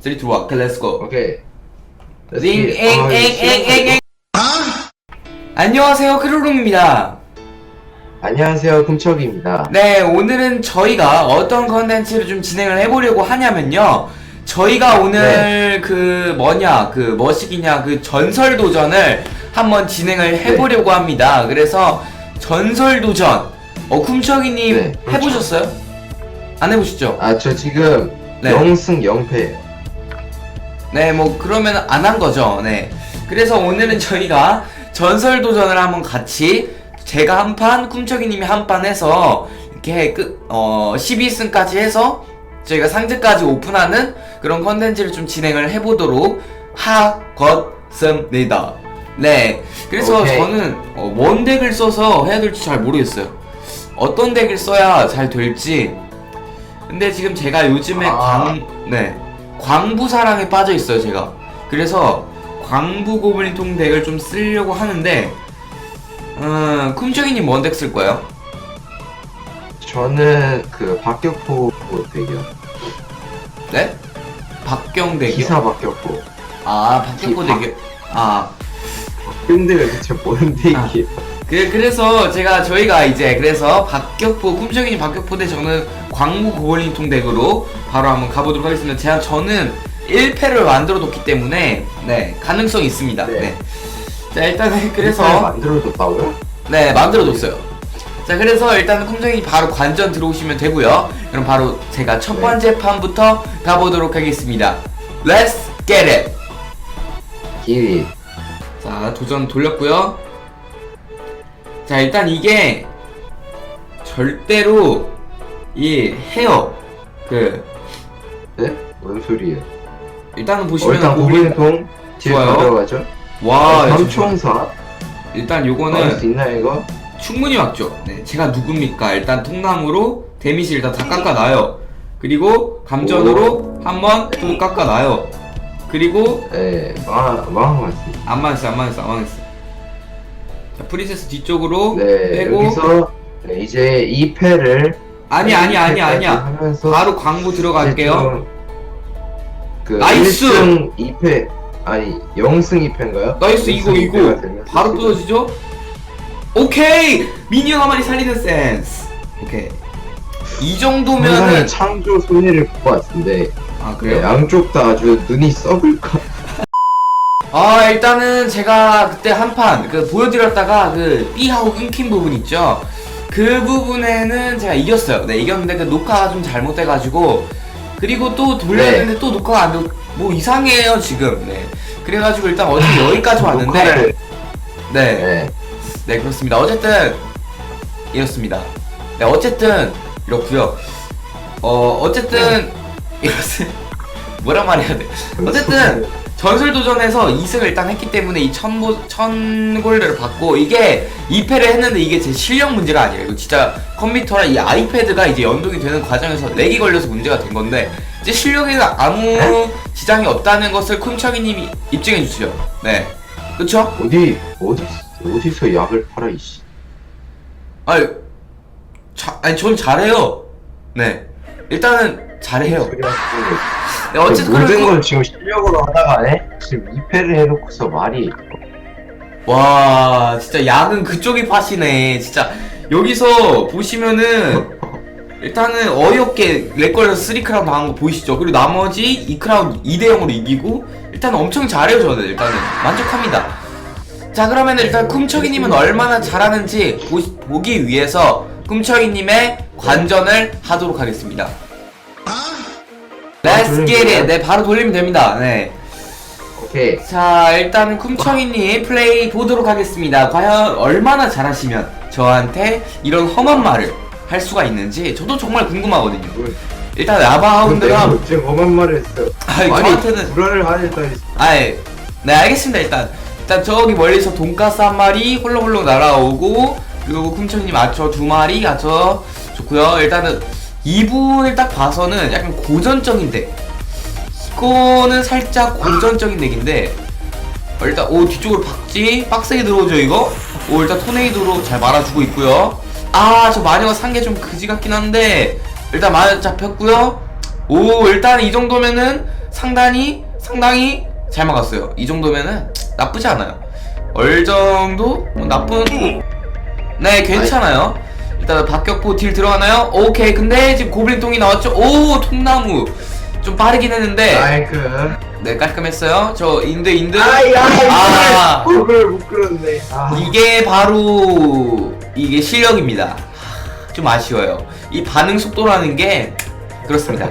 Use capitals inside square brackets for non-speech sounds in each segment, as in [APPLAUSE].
3, 2, 1, 오케이, 렛츠고. 오케이. 링, Let's 엥, get- 아, 엥, 이거 엥, 엥, 엥. 안녕하세요, 크루룽입니다. 안녕하세요, 금척입니다. 네, 오늘은 저희가 어떤 컨텐츠를 좀 진행을 해보려고 하냐면요. 저희가 오늘 그 뭐냐, 그 뭐시기냐, 그 전설 도전을 한번 진행을 해보려고 합니다. 그래서 전설 도전, 어, 쿰척이님 네, 그렇죠. 해보셨어요? 안 해보셨죠? 아, 저 지금 네. 영승 0패예요. 네, 뭐 그러면 안 한 거죠. 네. 그래서 오늘은 저희가 전설 도전을 한번 같이 제가 한 판, 쿰척이님이 한 판 해서 이렇게 끝, 어, 12승까지 해서 저희가 상자까지 오픈하는 그런 컨텐츠를 좀 진행을 해보도록 하겠습니다. 네. 그래서 오케이. 저는 어, 뭔 덱을 써서 해야 될지 잘 모르겠어요. 어떤 덱을 써야 잘 될지. 근데 지금 제가 요즘에 아. 광, 네. 광부 사랑에 빠져 있어요, 제가. 그래서 광부 고블린 통 덱을 좀 쓰려고 하는데, 음, 쿰정이님 뭔 덱 쓸 거예요? 저는 그 박격포 덱이요. 네? 박경 덱이요? 기사 박격포. 아, 박격포 기- 덱이요? 아, 근데 대체 뭔 덱이에요? 그, 그래서 제가 저희가 이제 그래서 박격포 꿈적인 박격포 대 저는 광무 고블린 통 덱으로 바로 한번 가보도록 하겠습니다. 제가 저는 1패를 만들어 뒀기 때문에 네 가능성이 있습니다. 네. 네. 자 일단은 그래서 만들어뒀다고요? 네 만들어 뒀어요. 자 그래서 일단은 꿈정이 바로 관전 들어오시면 되고요. 그럼 바로 제가 첫 네. 번째 판부터 가보도록 하겠습니다. Let's get it. 길이. 자 도전 돌렸고요 자 일단 이게 절대로 이 헤어 그 네? 뭔 소리예요? 일단은 어, 보시면 일단 고블린통 뒤에 좋아요. 들어가죠. 와 이거 삼총사. 일단 할수 요거는 있나 이거? 충분히 맞죠 네 제가 누굽니까 일단 통나무로 데미지 일단 다 깎아놔요 그리고 감전으로 한 번 또 깎아놔요 그리고 네, 망 망한 것 같습니다. 안 망했어 안 망했어 안 망했어 자 프린세스 뒤쪽으로 네, 빼고 여기서 네, 이제 2패를 아니 아니 아니 아니야 하면서 바로 광부 들어갈게요. 그 나이스! 1승 2패 아니 0승 2패인가요? 나이스 이거 이거 바로 부서지죠? 오케이 미니언 한 마리 살리는 센스. 오케이 이 정도면은 창조 손해를 볼 것 같은데 아 네, 그래요? 양쪽 다 아주 눈이 썩을까 아 일단은 제가 그때 한 판 그 보여드렸다가 그 B하고 끊긴 부분 있죠. 그 부분에는 제가 이겼어요. 네 이겼는데 그 녹화가 좀 잘못돼가지고 그리고 또 돌려야 네. 되는데 또 녹화가 안 되고 뭐 이상해요 지금. 네 그래가지고 일단 어제 여기까지 왔는데 녹화를- 네. 네. 네 그렇습니다. 어쨌든 이렇습니다. 네 어쨌든 이렇고요. 어 어쨌든 [LAUGHS] 이것은 뭐란 말해야 돼. 어쨌든 전술 도전에서 2승을 일단 했기 때문에 이 천보 천골드를 받고 이게 2패를 했는데 이게 제 실력 문제가 아니에요. 이거 진짜 컴퓨터랑 이 아이패드가 이제 연동이 되는 과정에서 렉이 걸려서 문제가 된 건데 이제 실력에는 아무 지장이 없다는 것을 쿰차기님이 입증해 주시죠. 네, 그렇죠? 어디 어디 어디서 약을 팔아 이씨 아니, 자, 아니 전 잘해요. 네, 일단은 잘해요. 소리 네, 어쨌든 모든 그렇고 걸 지금 실력으로 하다가 해? 지금 2패를 해놓고서 말이. 와 진짜 약은 그쪽이 파시네. 진짜 여기서 보시면은 일단은 어이없게 렉걸려서 3크라운 당한 거 보이시죠? 그리고 나머지 2크라운 2대0으로 이기고 일단 엄청 잘해요 저는. 일단은 만족합니다. 자 그러면 일단 꿈척이님은 얼마나 잘하는지 보, 기 위해서 꿈척이님의 관전을 하도록 하겠습니다 Let's get it. 네 바로 돌리면 됩니다. 네. 오케이. 자 일단은 쿰청이님 플레이 보도록 하겠습니다. 과연 얼마나 잘하시면 저한테 이런 험한 말을 할 수가 있는지 저도 정말 궁금하거든요. 뭘- 일단 근데 라바하운드가 어째 험한 말을 했어 아니, 아니 저한테는- 불화를 하겠다니 아이 네 알겠습니다 일단. 일단 저기 멀리서 돈가스 한 마리 홀렁홀렁 날아오고 그리고 쿰청이님 아처 두 마리 아처 좋고요. 일단은 이분을 딱 봐서는 약간 고전적인 덱 이거는 살짝 고전적인 덱인데 어, 일단 오 뒤쪽으로 박지 빡세게 들어오죠 이거 오 일단 토네이도로 잘 말아주고 있고요 아 저 마녀가 산 게 좀 그지 같긴 한데 일단 마녀 잡혔고요 오 일단 이 정도면은 상당히 상당히 잘 막았어요. 이 정도면은 나쁘지 않아요. 얼 정도 뭐 나쁜 네 괜찮아요. 일단 박격포 딜 들어가나요? 오케이 근데 지금 고블린통이 나왔죠? 오 통나무 좀 빠르긴 했는데 아이그. 네 깔끔했어요. 저 인드 인드 아이 아. 아이. 목을 못 끌었네. 아. 이게 바로 이게 실력입니다. 하, 좀 아쉬워요. 이 반응 속도라는 게 그렇습니다.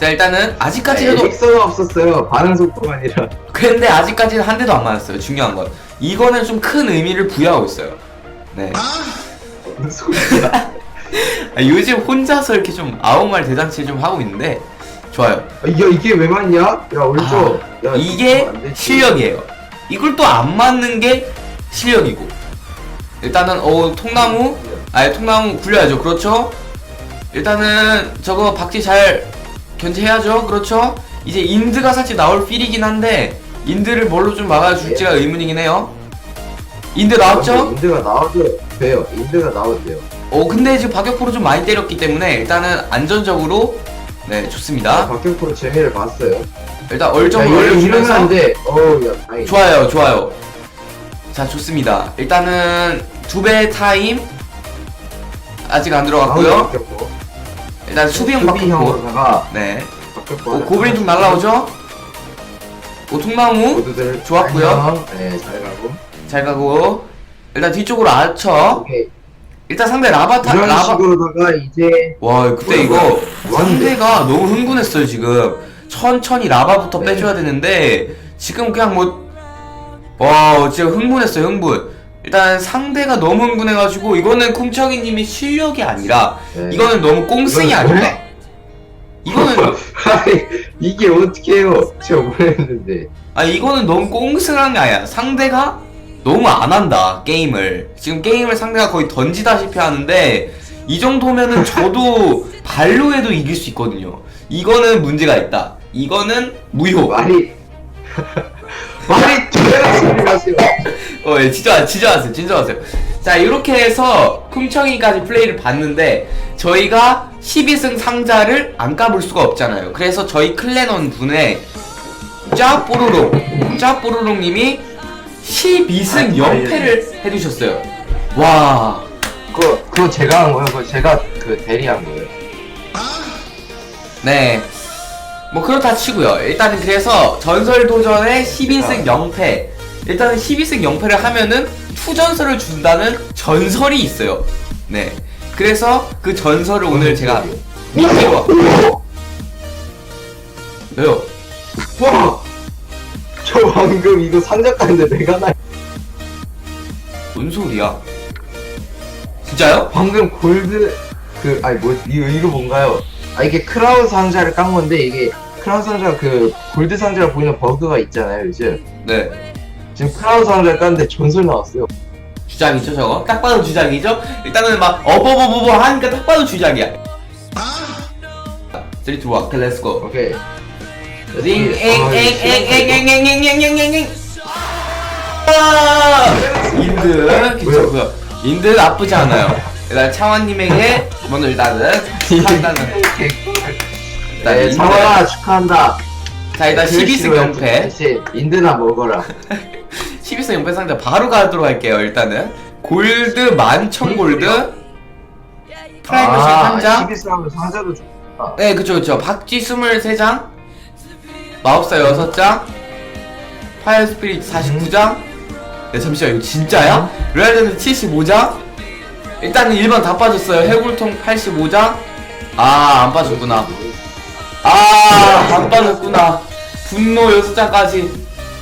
자 일단은 아직까지도 엑서가 없었어요. 반응 속도가 아니라. 근데 아직까지는 한 대도 안 맞았어요. 중요한 건 이거는 좀 큰 의미를 부여하고 있어요. 네. 무슨 [LAUGHS] 소리야? 아, 요즘 혼자서 이렇게 좀 아무 말 대잔치 좀 하고 있는데 좋아요. 야 이게 왜 맞냐? 야. 야, 아, 이게 이거 안 되지. 실력이에요. 이걸 또 안 맞는 게 실력이고. 일단은 어 통나무, 아예 통나무 굴려야죠. 그렇죠? 일단은 저거 박쥐 잘 견제해야죠. 그렇죠? 이제 인드가 살짝 나올 필이긴 한데 인드를 뭘로 좀 막아줄지가 의문이긴 해요. 인드 나왔죠? 인드가 나와도 돼요. 인드가 나와도 돼요. 어 근데 지금 박격포로 좀 많이 때렸기 때문에 일단은 안전적으로 네 좋습니다. 박격포로 재미를 봤어요. 일단 얼정을 이러면 올려주면서 안 돼. 어우 야 다행. 좋아요, 좋아요. 자, 좋습니다. 일단은 두 배 타임 아직 안 들어갔고요. 일단 수비형. 수비형으로다가 네. 오, 고블린 좀 날라오죠? 오, 통나무 모두들 좋았고요. 안녕. 네, 잘 가고. 잘 가고. 일단 뒤쪽으로. 오케이. 일단 상대 라바타 이런 라바. 식으로다가 이제 와, 그때 이거? 상대가 너무 흥분했어요 지금. 천천히 라바부터 네. 빼줘야 되는데 지금 그냥 뭐. 와, 진짜 흥분했어요 흥분. 일단 상대가 너무 흥분해가지고 이거는 쿵청이님이 실력이 아니라 네. 이거는 너무 꽁승이 이건 아닌가? 왜? 이거는 [LAUGHS] 아니 이게 어떻게 해요? 제가 모르겠는데. 아 이거는 너무 꽁승한 게 아니야. 상대가 너무 안 한다 게임을. 지금 게임을 상대가 거의 던지다시피 하는데 이 정도면은 저도 [LAUGHS] 발로 해도 이길 수 있거든요. 이거는 문제가 있다. 이거는 무효. 말이 [LAUGHS] 말이 제대로 마세요. 어, 예, 진짜, 진정하세요, 진정하세요. 자, 이렇게 해서 쿰청이까지 플레이를 봤는데, 저희가 12승 상자를 안 까볼 수가 없잖아요. 그래서 저희 클레논 분의 짜뽀로롱, 짜뽀로롱 님이 12승 아, 0패를 해주셨어요. 와, 그거 그거 제가 한 거예요. 그거 제가 그 대리한 거예요. 네. 뭐 그렇다 치고요. 일단은 그래서 전설 도전의 12승 0패. 일단은 12승 0패를 하면은 투전설을 준다는 전설이 있어요. 네. 그래서 그 전설을 오늘 제가 미끼로 왜요? 와! 저 방금 이거 상자 깠는데 내가 나 뭔 소리야? 진짜요? 방금 골드 그 아니 뭐 이거 이거 뭔가요? 아 이게 크라운 상자를 깐 건데 이게 크라운 상자 그 골드 상자가 보이는 버그가 있잖아요 요즘 네. 지금 크라운 상자를 깠는데 전설 나왔어요. 주작이죠 저거? 딱 봐도 주작이죠? 일단은 막 어버버버버 하니까 딱 봐도 주작이야. 3, 2, 1, 오케이 렛츠고. 오케이. 아! 인드 괜찮고요 인드 나쁘지 않아요 일단 차완님에게 먼저 일단은 축하한다는 일단 네, 인드 상원아 축하한다. 자 일단 12승 0패 대신 인드나 먹어라. [LAUGHS] 12승 0패 상자 바로 가도록 할게요 일단은 골드 만천 골드 프라이머시 한 장. 12승 하면 상자도 좋다. 네, 그쵸, 그쵸. 박쥐 23장, 마법사 6장, 파이어 스피릿 49장. 네, 잠시만, 이거 진짜야? 로얄전드 75장? 일단은 1번 다 빠졌어요. 해골통 85장. 아, 안 빠졌구나. 아, 안 빠졌구나. 분노 6장까지.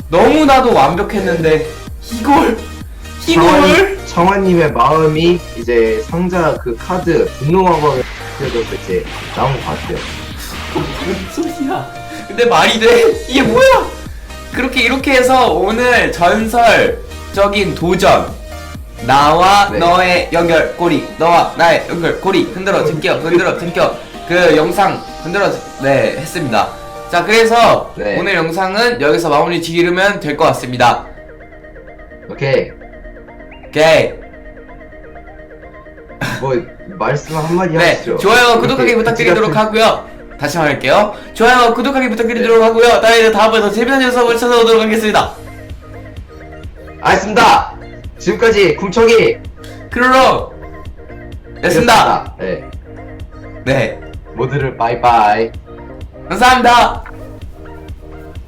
너무나도 완벽했는데, 이걸, 이걸? 청아님의 마음이 이제 상자 그 카드 분노 마법을 그래도 이제 나온 것 같아요. [LAUGHS] 무슨 소리야? 근데 말이 돼? 이게 뭐야? 그렇게 이렇게 해서 오늘 전설적인 도전 나와 네. 너의 연결고리 너와 나의 연결고리 흔들어 제껴 흔들어 제껴 그 영상 흔들어 네 했습니다. 자 그래서 네. 오늘 영상은 여기서 마무리 지르면 될 것 같습니다. 오케이. 오케이. 뭐 말씀 한마디 네 하시죠. 좋아요 구독하기 부탁드리도록 하고요. 다시 말할게요. 좋아요, 구독하기 부탁드리도록 하고요. 다음에 다음번에 더 재미난 녀석을 찾아오도록 하겠습니다. 알겠습니다. 지금까지 쿵척이 크로로 였습니다. 네. 네, 모두를 바이바이. 감사합니다.